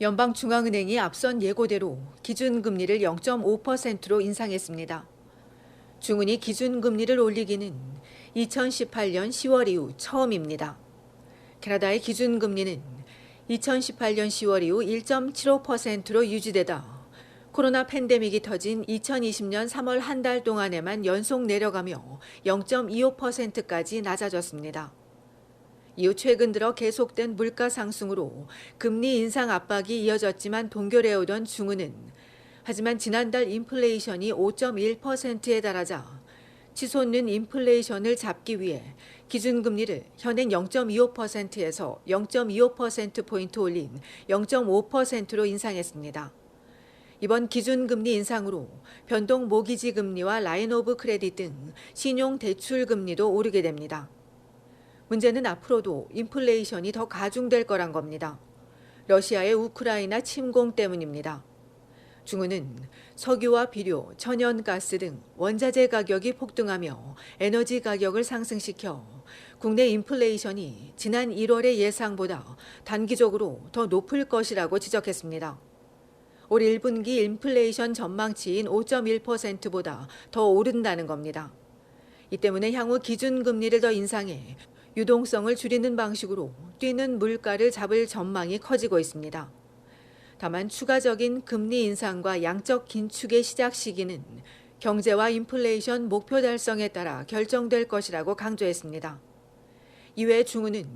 연방중앙은행이 앞선 예고대로 기준금리를 0.5%로 인상했습니다. 중은이 기준금리를 올리기는 2018년 10월 이후 처음입니다. 캐나다의 기준금리는 2018년 10월 이후 1.75%로 유지되다 코로나 팬데믹이 터진 2020년 3월 한 달 동안에만 연속 내려가며 0.25%까지 낮아졌습니다. 이후 최근 들어 계속된 물가 상승으로 금리 인상 압박이 이어졌지만 동결해오던 중은은 하지만 지난달 인플레이션이 5.1%에 달하자 치솟는 인플레이션을 잡기 위해 기준금리를 현행 0.25%에서 0.25%포인트 올린 0.5%로 인상했습니다. 이번 기준금리 인상으로 변동 모기지 금리와 라인 오브 크레딧 등 신용 대출 금리도 오르게 됩니다. 문제는 앞으로도 인플레이션이 더 가중될 거란 겁니다. 러시아의 우크라이나 침공 때문입니다. 중은은 석유와 비료, 천연가스 등 원자재 가격이 폭등하며 에너지 가격을 상승시켜 국내 인플레이션이 지난 1월의 예상보다 단기적으로 더 높을 것이라고 지적했습니다. 올 1분기 인플레이션 전망치인 5.1%보다 더 오른다는 겁니다. 이 때문에 향후 기준금리를 더 인상해 유동성을 줄이는 방식으로 뛰는 물가를 잡을 전망이 커지고 있습니다. 다만 추가적인 금리 인상과 양적 긴축의 시작 시기는 경제와 인플레이션 목표 달성에 따라 결정될 것이라고 강조했습니다. 이외 중은은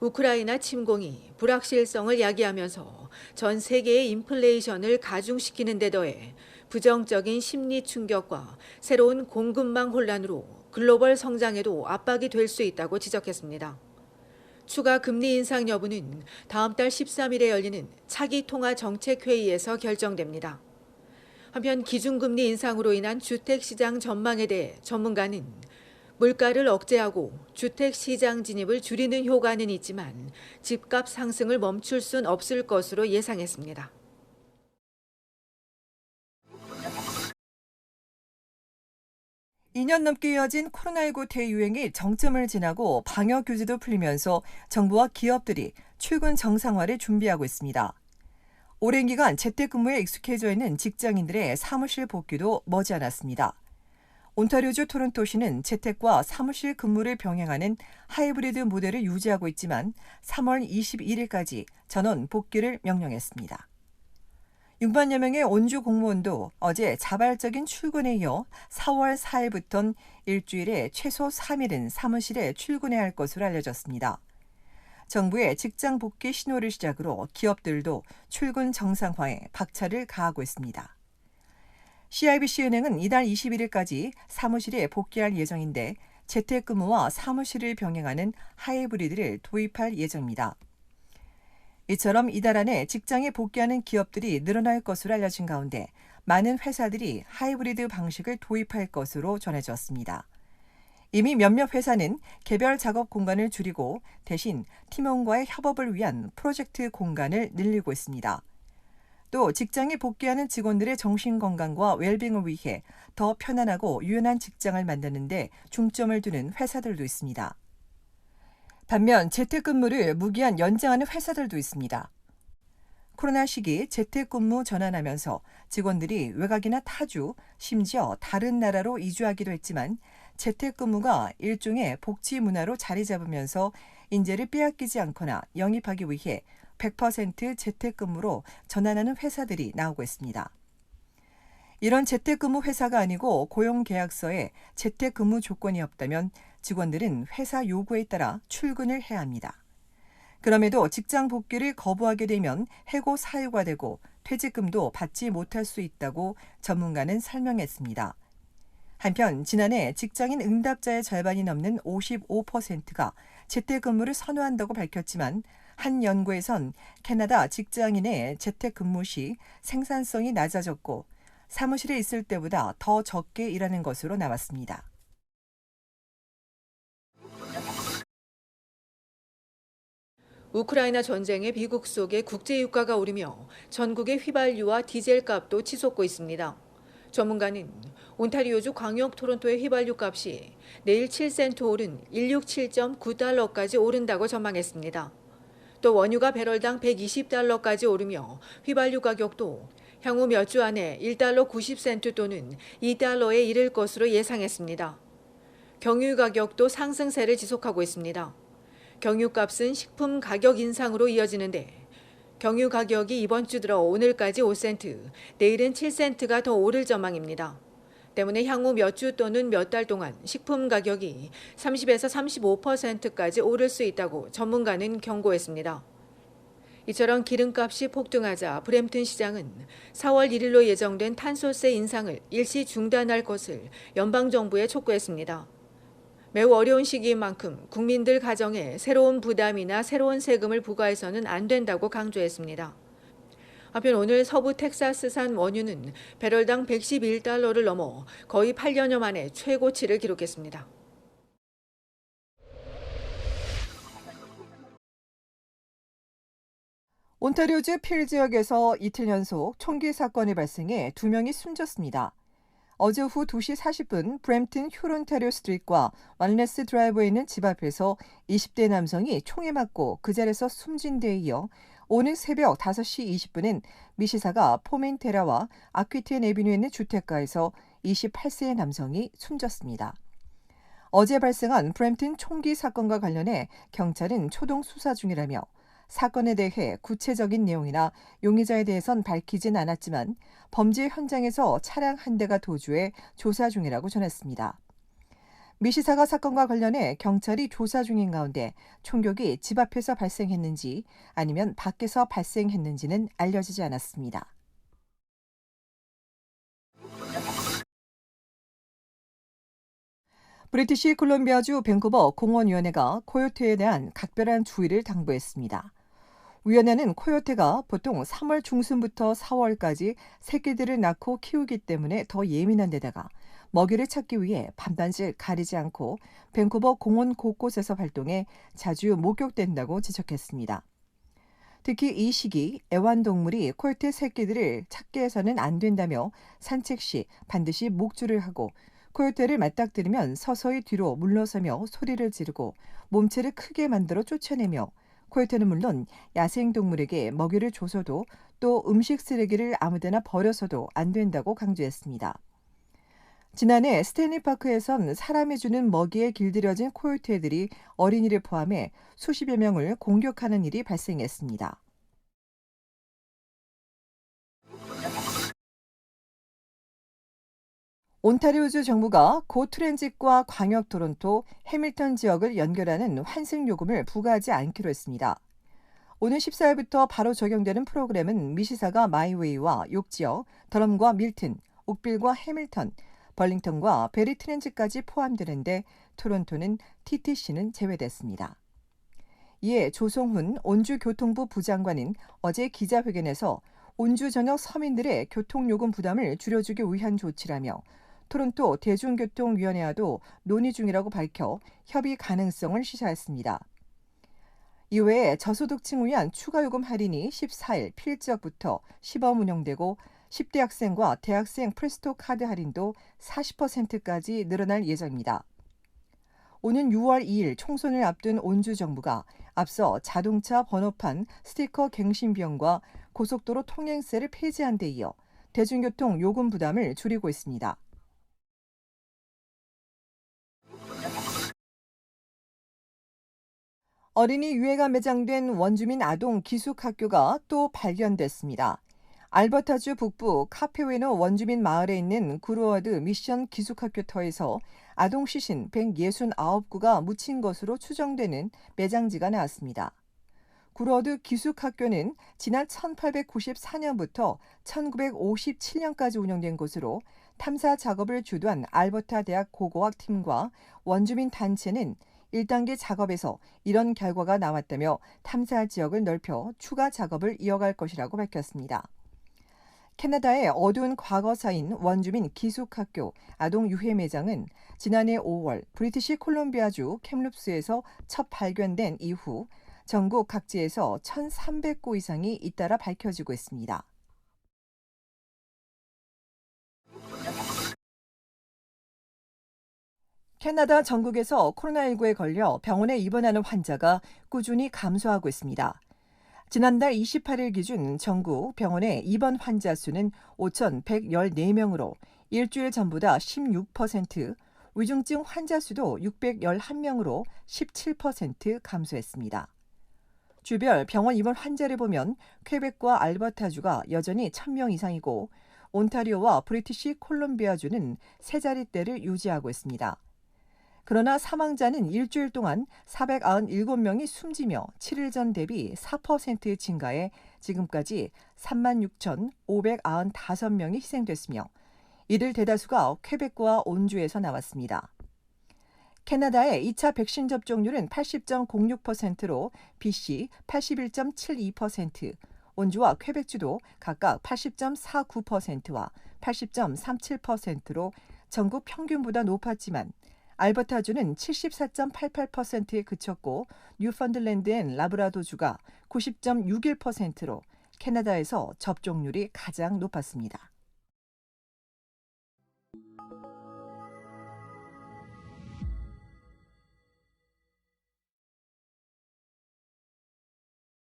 우크라이나 침공이 불확실성을 야기하면서 전 세계의 인플레이션을 가중시키는 데 더해 부정적인 심리 충격과 새로운 공급망 혼란으로 글로벌 성장에도 압박이 될 수 있다고 지적했습니다. 추가 금리 인상 여부는 다음 달 13일에 열리는 차기 통화 정책 회의에서 결정됩니다. 한편 기준금리 인상으로 인한 주택 시장 전망에 대해 전문가는 물가를 억제하고 주택 시장 진입을 줄이는 효과는 있지만 집값 상승을 멈출 순 없을 것으로 예상했습니다. 이년 넘게 이어진 코로나19 대유행이 정점을 지나고 방역 규제도 풀리면서 정부와 기업들이 출근 정상화를 준비하고 있습니다. 오랜 기간 재택근무에 익숙해져 있는 직장인들의 사무실 복귀도 머지않았습니다. 온타리오주 토론토시는 재택과 사무실 근무를 병행하는 하이브리드 모델을 유지하고 있지만 3월 21일까지 전원 복귀를 명령했습니다. 6만여 명의 온주 공무원도 어제 자발적인 출근에 이어 4월 4일부턴 일주일에 최소 3일은 사무실에 출근해야 할 것으로 알려졌습니다. 정부의 직장 복귀 신호를 시작으로 기업들도 출근 정상화에 박차를 가하고 있습니다. CIBC은행은 이달 21일까지 사무실에 복귀할 예정인데 재택근무와 사무실을 병행하는 하이브리드를 도입할 예정입니다. 이처럼 이달 안에 직장에 복귀하는 기업들이 늘어날 것으로 알려진 가운데 많은 회사들이 하이브리드 방식을 도입할 것으로 전해졌습니다. 이미 몇몇 회사는 개별 작업 공간을 줄이고 대신 팀원과의 협업을 위한 프로젝트 공간을 늘리고 있습니다. 또 직장에 복귀하는 직원들의 정신 건강과 웰빙을 위해 더 편안하고 유연한 직장을 만드는 데 중점을 두는 회사들도 있습니다. 반면 재택근무를 무기한 연장하는 회사들도 있습니다. 코로나 시기 재택근무 전환하면서 직원들이 외곽이나 타주, 심지어 다른 나라로 이주하기도 했지만 재택근무가 일종의 복지 문화로 자리 잡으면서 인재를 빼앗기지 않거나 영입하기 위해 100% 재택근무로 전환하는 회사들이 나오고 있습니다. 이런 재택근무 회사가 아니고 고용계약서에 재택근무 조건이 없다면 직원들은 회사 요구에 따라 출근을 해야 합니다. 그럼에도 직장 복귀를 거부하게 되면 해고 사유가 되고 퇴직금도 받지 못할 수 있다고 전문가는 설명했습니다. 한편 지난해 직장인 응답자의 절반이 넘는 55%가 재택근무를 선호한다고 밝혔지만 한 연구에선 캐나다 직장인의 재택근무 시 생산성이 낮아졌고 사무실에 있을 때보다 더 적게 일하는 것으로 나왔습니다. 우크라이나 전쟁의 비극 속에 국제 유가가 오르며 전국의 휘발유와 디젤 값도 치솟고 있습니다. 전문가는 온타리오주 광역 토론토의 휘발유 값이 내일 7센트 오른 167.9달러까지 오른다고 전망했습니다. 또 원유가 배럴당 120달러까지 오르며 휘발유 가격도 향후 몇 주 안에 1달러 90센트 또는 2달러에 이를 것으로 예상했습니다. 경유 가격도 상승세를 지속하고 있습니다. 경유값은 식품 가격 인상으로 이어지는데 경유 가격이 이번 주 들어 오늘까지 5센트, 내일은 7센트가 더 오를 전망입니다. 때문에 향후 몇 주 또는 몇 달 동안 식품 가격이 30에서 35%까지 오를 수 있다고 전문가는 경고했습니다. 이처럼 기름값이 폭등하자 브램튼 시장은 4월 1일로 예정된 탄소세 인상을 일시 중단할 것을 연방정부에 촉구했습니다. 매우 어려운 시기인 만큼 국민들 가정에 새로운 부담이나 새로운 세금을 부과해서는 안 된다고 강조했습니다. 한편 오늘 서부 텍사스산 원유는 배럴당 111달러를 넘어 거의 8년여 만에 최고치를 기록했습니다. 온타리오주 필 지역에서 이틀 연속 총기 사건이 발생해 두 명이 숨졌습니다. 어제 오후 2시 40분 브램튼 휴론타리오 스트리트과 완레스 드라이브에 있는 집 앞에서 20대 남성이 총에 맞고 그 자리에서 숨진 데에 이어 오늘 새벽 5시 20분엔 미시사가 포멘테라와 아퀴텐 에비뉴에 있는 주택가에서 28세의 남성이 숨졌습니다. 어제 발생한 브램튼 총기 사건과 관련해 경찰은 초동 수사 중이라며 사건에 대해 구체적인 내용이나 용의자에 대해선 밝히진 않았지만 범죄 현장에서 차량 한 대가 도주해 조사 중이라고 전했습니다. 미 시사가 사건과 관련해 경찰이 조사 중인 가운데 총격이 집 앞에서 발생했는지 아니면 밖에서 발생했는지는 알려지지 않았습니다. 브리티시 콜롬비아주 밴쿠버 공원위원회가 코요테에 대한 각별한 주의를 당부했습니다. 위원회는 코요테가 보통 3월 중순부터 4월까지 새끼들을 낳고 키우기 때문에 더 예민한 데다가 먹이를 찾기 위해 반반씩 가리지 않고 밴쿠버 공원 곳곳에서 활동해 자주 목격된다고 지적했습니다. 특히 이 시기 애완동물이 코요테 새끼들을 찾게 해서는 안 된다며 산책 시 반드시 목줄을 하고 코요테를 맞닥뜨리면 서서히 뒤로 물러서며 소리를 지르고 몸체를 크게 만들어 쫓아내며 코요테는 물론 야생동물에게 먹이를 줘서도 또 음식 쓰레기를 아무데나 버려서도 안 된다고 강조했습니다. 지난해 스탠리파크에선 사람이 주는 먹이에 길들여진 코요테들이 어린이를 포함해 수십여 명을 공격하는 일이 발생했습니다. 온타리오주 정부가 고 트랜짓과 광역 토론토, 해밀턴 지역을 연결하는 환승 요금을 부과하지 않기로 했습니다. 오늘 14일부터 바로 적용되는 프로그램은 미시사가 마이웨이와 욕지역, 더럼과 밀튼, 옥빌과 해밀턴, 벌링턴과 베리 트랜짓까지 포함되는데 토론토는 TTC는 제외됐습니다. 이에 조성훈 온주교통부 부장관은 어제 기자회견에서 온주 전역 서민들의 교통요금 부담을 줄여주기 위한 조치라며 토론토 대중교통위원회와도 논의 중이라고 밝혀 협의 가능성을 시사했습니다. 이외에 저소득층 위한 추가 요금 할인이 14일 필지역부터 시범 운영되고 10대 학생과 대학생 프레스토 카드 할인도 40%까지 늘어날 예정입니다. 오는 6월 2일 총선을 앞둔 온주 정부가 앞서 자동차 번호판 스티커 갱신 비용과 고속도로 통행세를 폐지한 데 이어 대중교통 요금 부담을 줄이고 있습니다. 어린이 유해가 매장된 원주민 아동 기숙학교가 또 발견됐습니다. 알버타주 북부 카페웨노 원주민 마을에 있는 구루워드 미션 기숙학교터에서 아동 시신 169구가 묻힌 것으로 추정되는 매장지가 나왔습니다. 구루워드 기숙학교는 지난 1894년부터 1957년까지 운영된 곳으로 탐사 작업을 주도한 알버타 대학 고고학 팀과 원주민 단체는 1단계 작업에서 이런 결과가 나왔다며 탐사 지역을 넓혀 추가 작업을 이어갈 것이라고 밝혔습니다. 캐나다의 어두운 과거사인 원주민 기숙학교 아동 유해 매장은 지난해 5월 브리티시 콜롬비아주 캠룹스에서 첫 발견된 이후 전국 각지에서 1,300곳 이상이 잇따라 밝혀지고 있습니다. 캐나다 전국에서 코로나19에 걸려 병원에 입원하는 환자가 꾸준히 감소하고 있습니다. 지난달 28일 기준 전국 병원의 입원 환자 수는 5,114명으로 일주일 전보다 16%, 위중증 환자 수도 611명으로 17% 감소했습니다. 주별 병원 입원 환자를 보면 퀘벡과 알버타주가 여전히 1000명 이상이고 온타리오와 브리티시 콜롬비아주는 세 자릿대를 유지하고 있습니다. 그러나 사망자는 일주일 동안 497명이 숨지며 7일 전 대비 4% 증가해 지금까지 36,595명이 희생됐으며 이들 대다수가 퀘벡과 온주에서 나왔습니다. 캐나다의 2차 백신 접종률은 80.06%로 BC 81.72%, 온주와 퀘벡주도 각각 80.49%와 80.37%로 전국 평균보다 높았지만 알버타주는 74.88%에 그쳤고 뉴펀들랜드 앤 라브라도주가 90.61%로 캐나다에서 접종률이 가장 높았습니다.